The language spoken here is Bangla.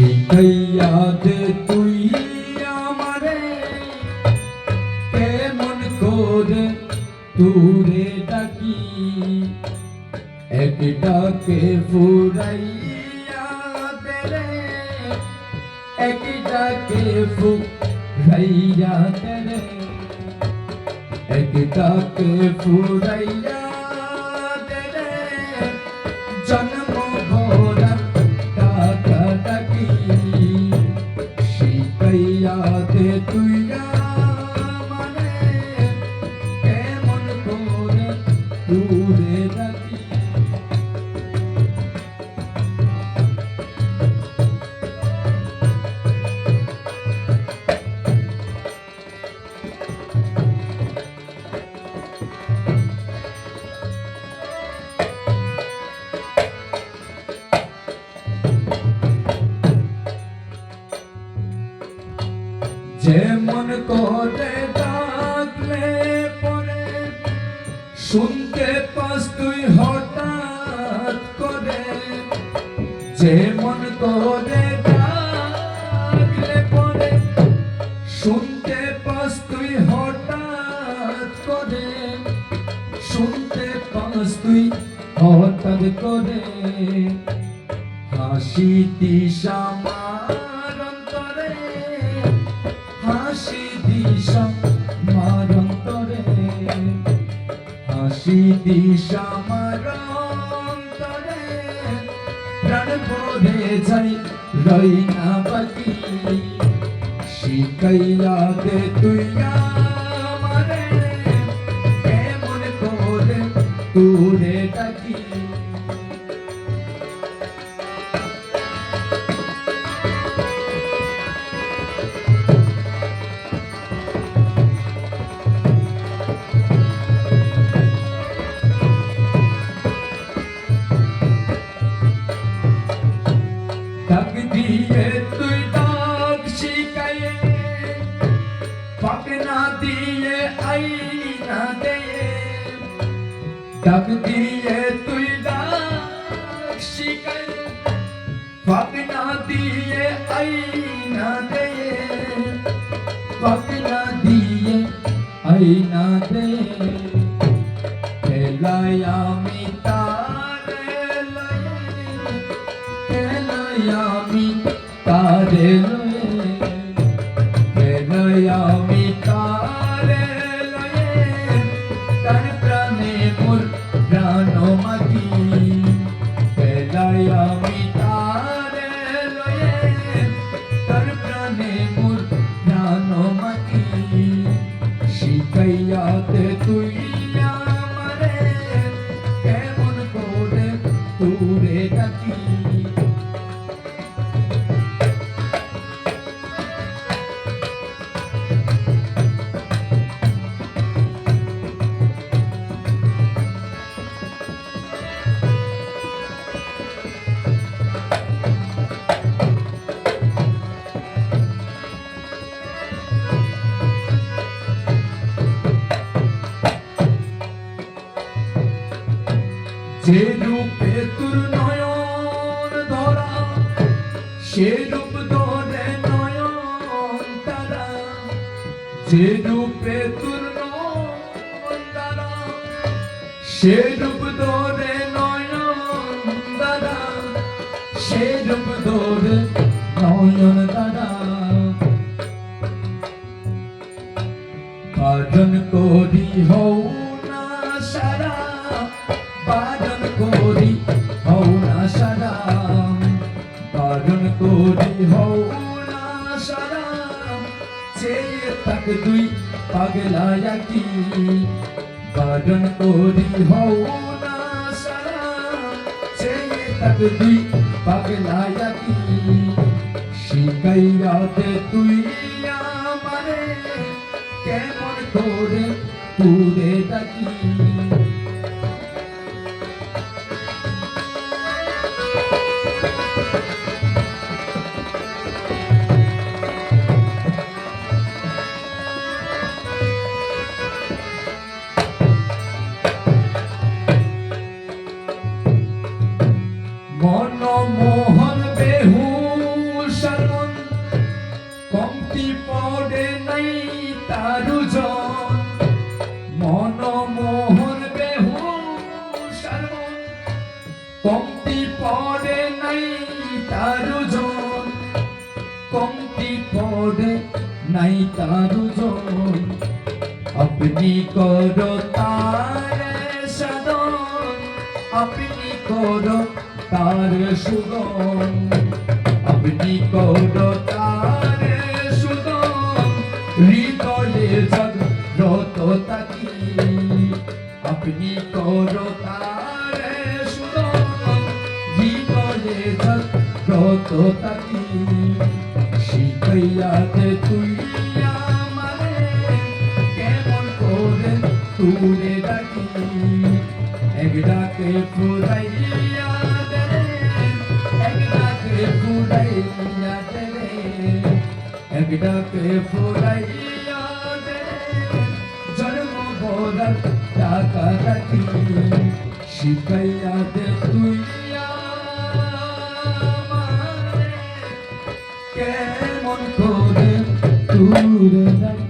শিখাইয়া দে তুই আমারে, কেমন করে তুরে ডাকি? এক ডাকে ফুরাইয়া দে রে এক ডাকে ফুরাইয়া দে রে। এক ডাকে ফুরাইয়া যেমন করে ডাকলে পরে শুনতে পাস তুই হঠাৎ করে। যেমন করে ডাকলে পরে শুনতে পাস তুই হঠাৎ করে। শুনতে পাস তুই হঠাৎ করে। হাসি দিশা মার দিশা মার অন্তরে হাসি দিশা মার অন্তরে প্রাণ ভরে যাই রই না বাকি। তুই আমারে। দিয়ে তুই ডাক শিখায়ে পাক না দিয়ে আই না দে ডাক দিয়ে তুই ডাক শিখায়ে পাক না দিয়ে আই না দে পাক না দিয়ে আই না দে খেলায় আমি তুই আমারে কেমন করে তুরে ডাকি? যে রূপে তোর নয়ন ধরা, সে রূপ ধরে নয়ন তারা। যে রূপে তোর নয়ন তারা, সে রূপ ধরে নয়ন তারা। সে রূপ ধরে নয়ন তারা। বাজন করি হও না সারা করি হও না সারা চেয়ে থাক দুই পাগলা কি বাজন করি হও না সারা চেয়ে থাক দুই পাগলা কি শিখাইয়া তুই আমারে, কেমন করে তুরে ডাকি। তার জন কমতি পড়ে নাই তার জন আপনি করো তার সাধন। আপনি করো তার সুগম। আপনি করো তার সুগম। হৃদয়ে জাগ্রত তাকি। আপনি করো তার জাগ্রত তাকি শিখাইয়াতে তুই আমারে কেমন করে তুলে ডাকি এক ডাকে ফুরাইয়া এক ডাকে ফুরাইয়া এক ডাকে ফুরাইয়া জন্ম বদল টাকা রাখি শিখাইয়া দে তুই আমারে কেমন করে তুলে ডাকি